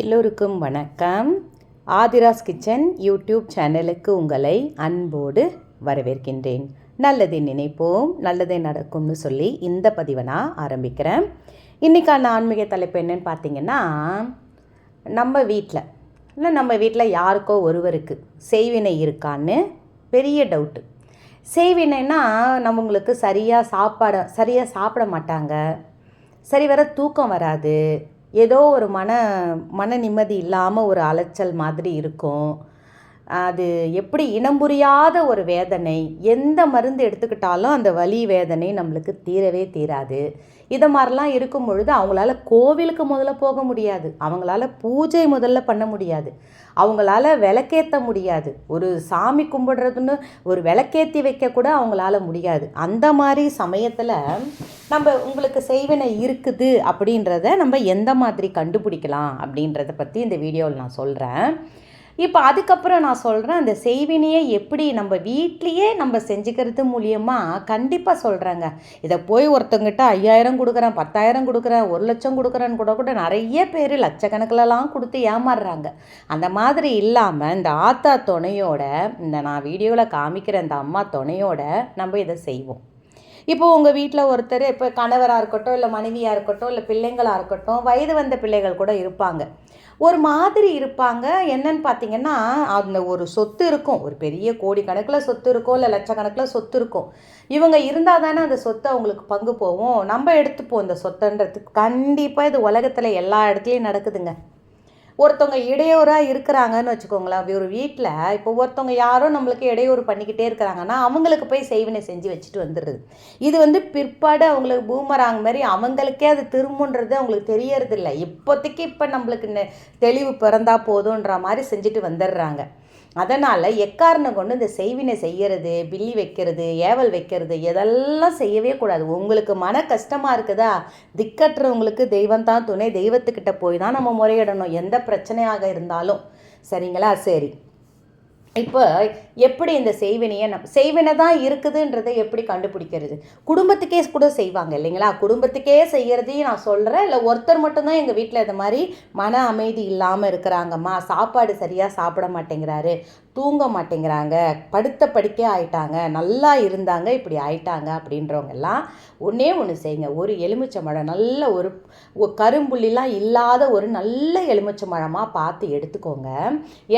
எல்லோருக்கும் வணக்கம். Aadhira's kitchen YouTube சேனலுக்கு உங்களை அன்போடு வரவேற்கின்றேன். நல்லதை நினைப்போம் நல்லதே நடக்கும்னு சொல்லி இந்த பதிவை நான் ஆரம்பிக்கிறேன். இன்றைக்கான ஆன்மீக தலைப்பு என்னன்னு பார்த்தீங்கன்னா நம்ம வீட்டில் இல்லை நம்ம வீட்டில் யாருக்கோ ஒருவருக்கு செய்வினை இருக்கான்னு பெரிய டவுட்டு செய்வினைன்னா நம்மளுக்கு சரியாக சாப்பாட சரியாக சாப்பிட மாட்டாங்க. சரி வர தூக்கம் வராது. ஏதோ ஒரு மன மன நிம்மதி இல்லாமல் ஒரு அலைச்சல் மாதிரி இருக்கும். அது எப்படி இனம் புரியாத ஒரு வேதனை எந்த மருந்து எடுத்துக்கிட்டாலும் அந்த வலி வேதனை நம்மளுக்கு தீரவே தீராது. இதை மாதிரிலாம் இருக்கும் பொழுது அவங்களால கோவிலுக்கு முதல்ல போக முடியாது. அவங்களால பூஜை முதல்ல பண்ண முடியாது. அவங்களால விளக்கேற்ற முடியாது. ஒரு சாமி கும்பிடுறதுன்னு ஒரு விளக்கேற்றி வைக்க கூட அவங்களால முடியாது. அந்த மாதிரி சமயத்தில் நம்ம உங்களுக்கு செய்வினை இருக்குது அப்படின்றத நம்ம எந்த மாதிரி கண்டுபிடிக்கலாம் அப்படின்றத பற்றி இந்த வீடியோவில் நான் சொல்கிறேன் இப்போ அதுக்கப்புறம் நான் சொல்கிறேன் அந்த செய்வினையை எப்படி நம்ம வீட்லேயே நம்ம செஞ்சுக்கிறது மூலியமாக கண்டிப்பாக சொல்கிறாங்க இதை போய் ஒருத்தங்கிட்ட ஐயாயிரம் கொடுக்குறேன் பத்தாயிரம் கொடுக்குறேன் ஒரு லட்சம் கொடுக்குறேன்னு கூட கூட நிறைய பேர் லட்சக்கணக்கிலலாம் கொடுத்து ஏமாறுறாங்க. அந்த மாதிரி இல்லாமல் இந்த ஆத்தா துணையோட இந்த நான் வீடியோவில் காமிக்கிற இந்த அம்மா துணையோட நம்ம இதை செய்வோம். இப்போ உங்கள் வீட்டில் ஒருத்தர் இப்போ கணவராக இருக்கட்டும் இல்லை மனைவியாக இருக்கட்டும் இல்லை பிள்ளைங்களாக இருக்கட்டும் வயது வந்த பிள்ளைகள் கூட இருப்பாங்க. ஒரு மாதிரி இருப்பாங்க. என்னன்னு பார்த்தீங்கன்னா அந்த ஒரு சொத்து இருக்கும். ஒரு பெரிய கோடிக்கணக்கில் சொத்து இருக்கும் இல்லை லட்சக்கணக்கில் சொத்து இருக்கும். இவங்க இருந்தால் தானே அந்த சொத்து அவங்களுக்கு பங்கு போகும். நம்ம எடுத்துப்போம் இந்த சொத்துன்றது கண்டிப்பாக இது உலகத்தில் எல்லா இடத்துலையும் நடக்குதுங்க. ஒருத்தவங்க இடையூறாக இருக்கிறாங்கன்னு வச்சுக்கோங்களேன். ஒரு வீட்டில் இப்போ ஒருத்தவங்க யாரோ நம்மளுக்கு இடையூறு பண்ணிக்கிட்டே இருக்கிறாங்கன்னா அவங்களுக்கு போய் செய்வினை செஞ்சு வச்சுட்டு வந்துடுது இது வந்து பிற்பாடு அவங்களுக்கு பூமராங் மாதிரி அவங்களுக்கே அது திரும்புன்றது அவங்களுக்கு தெரியறதில்ல. இப்போதைக்கு இப்போ நம்மளுக்கு தெளிவு பிறந்தா போதுன்ற மாதிரி செஞ்சுட்டு வந்துடுறாங்க. அதனால் எக்காரணம் கொண்டு இந்த செய்வினை செய்கிறது பில்லி வைக்கிறது ஏவல் வைக்கிறது இதெல்லாம் செய்யவே கூடாது. உங்களுக்கு மன கஷ்டமாக இருக்குதா? திக்கற்றவங்களுக்கு தெய்வம் தான் துணை. தெய்வத்துக்கிட்ட போய் தான் நம்ம முறையிடணும். எந்த பிரச்சனையாக இருந்தாலும். சரிங்களா? சரி. இப்போ எப்படி இந்த செய்வினையை நம் செய்வினை தான் இருக்குதுன்றதை எப்படி கண்டுபிடிக்கிறது? குடும்பத்துக்கே கூட செய்வாங்க இல்லைங்களா? குடும்பத்துக்கே செய்கிறதையும் நான் சொல்கிறேன் இல்லை ஒருத்தர் மட்டும்தான் எங்கள் வீட்டில் இந்த மாதிரி மன அமைதி இல்லாமல் இருக்கிறாங்கம்மா சாப்பாடு சரியாக சாப்பிட மாட்டேங்கிறாரு. தூங்க மாட்டேங்கிறாங்க படுத்த படுக்கே ஆயிட்டாங்க நல்லா இருந்தாங்க இப்படி ஆயிட்டாங்க அப்படின்றவங்க எல்லாம் ஒன்றே ஒன்று செய்யுங்க. ஒரு எலுமிச்சை மழம் நல்ல ஒரு கரும்புள்ளிலாம் இல்லாத ஒரு நல்ல எலுமிச்சை மழமாக பார்த்து எடுத்துக்கோங்க.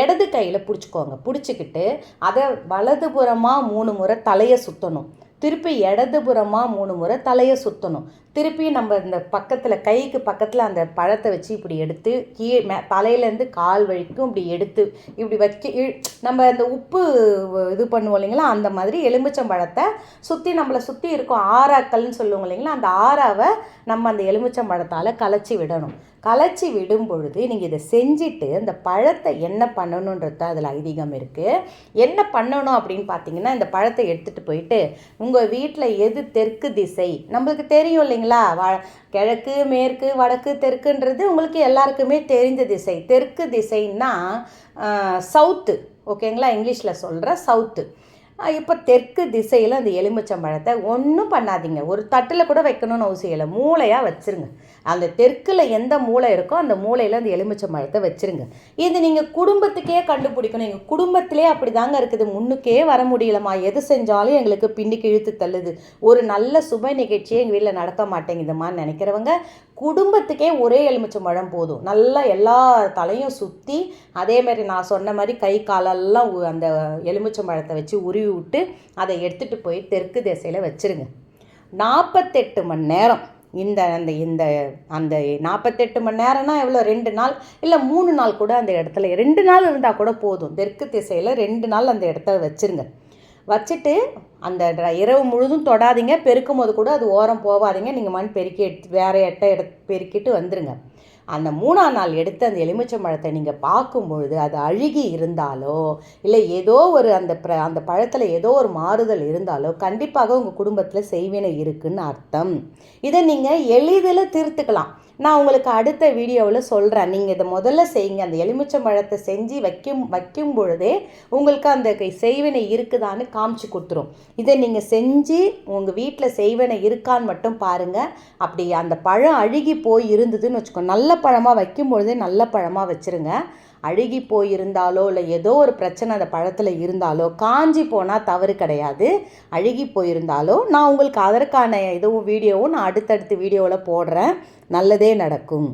இடது கையில் பிடிச்சிக்கோங்க. பிடிச்சிக்கிட்டு அதை வலதுபுறமாக மூணு முறை தலையை சுற்றணும் திருப்பி இடதுபுறமாக மூணு முறை தலையை சுற்றணும் திருப்பி நம்ம இந்த பக்கத்தில் கைக்கு பக்கத்தில் அந்த பழத்தை வச்சு இப்படி எடுத்து கீழே மே தலையிலேருந்து கால் வழிக்கும் இப்படி எடுத்து இப்படி வச்சு நம்ம இந்த உப்பு இது பண்ணுவோம் இல்லைங்களா? அந்த மாதிரி எலுமிச்சம்பழத்தை சுற்றி நம்மளை சுற்றி இருக்கும் ஆறாக்கள்னு சொல்லுவோம் இல்லைங்களா? அந்த ஆறாவை நம்ம அந்த எலுமிச்சம்பழத்தால் கலைச்சி விடணும். கலைச்சி விடும் பொழுது நீங்கள் இதை செஞ்சுட்டு அந்த பழத்தை என்ன பண்ணணுன்றது அதில் ஐதீகம் இருக்குது என்ன பண்ணணும் அப்படின்னு பார்த்தீங்கன்னா இந்த பழத்தை எடுத்துகிட்டு போயிட்டு உங்கள் வீட்டில் எது தெற்கு திசை? நம்மளுக்கு தெரியும் இல்லைங்களா? வ கிழக்கு மேற்கு வடக்கு தெற்குன்றது உங்களுக்கு எல்லாருக்குமே தெரிந்த திசை. தெற்கு திசைன்னா சவுத்து. ஓகேங்களா? இங்கிலீஷில் சொல்கிற சவுத்து. இப்போ தெற்கு திசையில் அந்த எலுமிச்சம்பழத்தை ஒன்றும் பண்ணாதீங்க. ஒரு தட்டில் கூட வைக்கணும்னு அவசியம் இல்லை. மூளையாக வச்சுருங்க. அந்த தெற்கில் எந்த மூளை இருக்கோ அந்த மூளையில் அந்த எலுமிச்சம்பழத்தை வச்சுருங்க. இது நீங்கள் குடும்பத்துக்கே கண்டுபிடிக்கணும். எங்கள் குடும்பத்திலே அப்படி தாங்க இருக்குது. முன்னுக்கே வர முடியலம்மா. எது செஞ்சாலும் எங்களுக்கு பின்னுக்கு இழுத்து தள்ளுது. ஒரு நல்ல சுப நிகழ்ச்சியே எங்கள் வீட்டில் நடக்க மாட்டேங்குதுமான்னு நினைக்கிறவங்க குடும்பத்துக்கே ஒரே எலுமிச்சம்பழம் போதும். நல்லா எல்லா தலையும் சுற்றி அதேமாதிரி நான் சொன்ன மாதிரி கை காலெல்லாம் அந்த எலுமிச்சம்பழத்தை வச்சு உருவி விட்டு அதை எடுத்துகிட்டு போய் தெற்கு திசையில் வச்சுருங்க. நாற்பத்தெட்டு மணி நேரம். இந்த அந்த இந்த அந்த நாற்பத்தெட்டு மணி நேரம்னா எவ்வளோ ரெண்டு நாள். இல்லை மூணு நாள் கூட அந்த இடத்துல ரெண்டு நாள் இருந்தால் கூட போதும். தெற்கு திசையில் ரெண்டு நாள் அந்த இடத்த வச்சுருங்க. வச்சுட்டு அந்த இரவு முழுதும் தொடாதீங்க. பெருக்கும் போது கூட அது ஓரம் போகாதீங்க நீங்கள் மண் பெருக்கி எடுத்து வேறு எட்ட எட பெருக்கிட்டு வந்துடுங்க அந்த மூணாம் நாள் எடுத்து அந்த எலுமிச்சம்பழத்தை நீங்கள் பார்க்கும்பொழுது அது அழுகி இருந்தாலோ இல்லை ஏதோ ஒரு அந்த ப்ர அந்த பழத்தில் ஏதோ ஒரு மாறுதல் இருந்தாலோ கண்டிப்பாக உங்கள் குடும்பத்தில் செய்வினை இருக்குன்னு அர்த்தம். இதை நீங்கள் எளிதில் தீர்த்துக்கலாம். நான் உங்களுக்கு அடுத்த வீடியோவில் சொல்கிறேன் நீங்கள் இதை முதல்ல செய்யுங்க. அந்த எலுமிச்சம் பழத்தை செஞ்சு வைக்கும் வைக்கும் பொழுதே உங்களுக்கு அந்த கை- செய்வினை இருக்குதான்னு காமிச்சு கொடுத்துரும். இதை நீங்கள் செஞ்சு உங்கள் வீட்டில் செய்வினை இருக்கான்னு மட்டும் பாருங்கள் அப்படி அந்த பழம் அழுகி போய் இருந்ததுன்னு வச்சுக்கோ. நல்ல பழமாக வைக்கும் பொழுதே நல்ல பழமாக வச்சுருங்க. அழுகி போயிருந்தாலோ இல்லை ஏதோ ஒரு பிரச்சனை அந்த பழத்தில் இருந்தாலோ காஞ்சி போனால் தவறு கிடையாது. அழுகி போயிருந்தாலோ நான் உங்களுக்கு அதற்கான இதுவும் வீடியோவும் நான் அடுத்தடுத்து வீடியோவில் போடுறேன். நல்லதே நடக்கும்.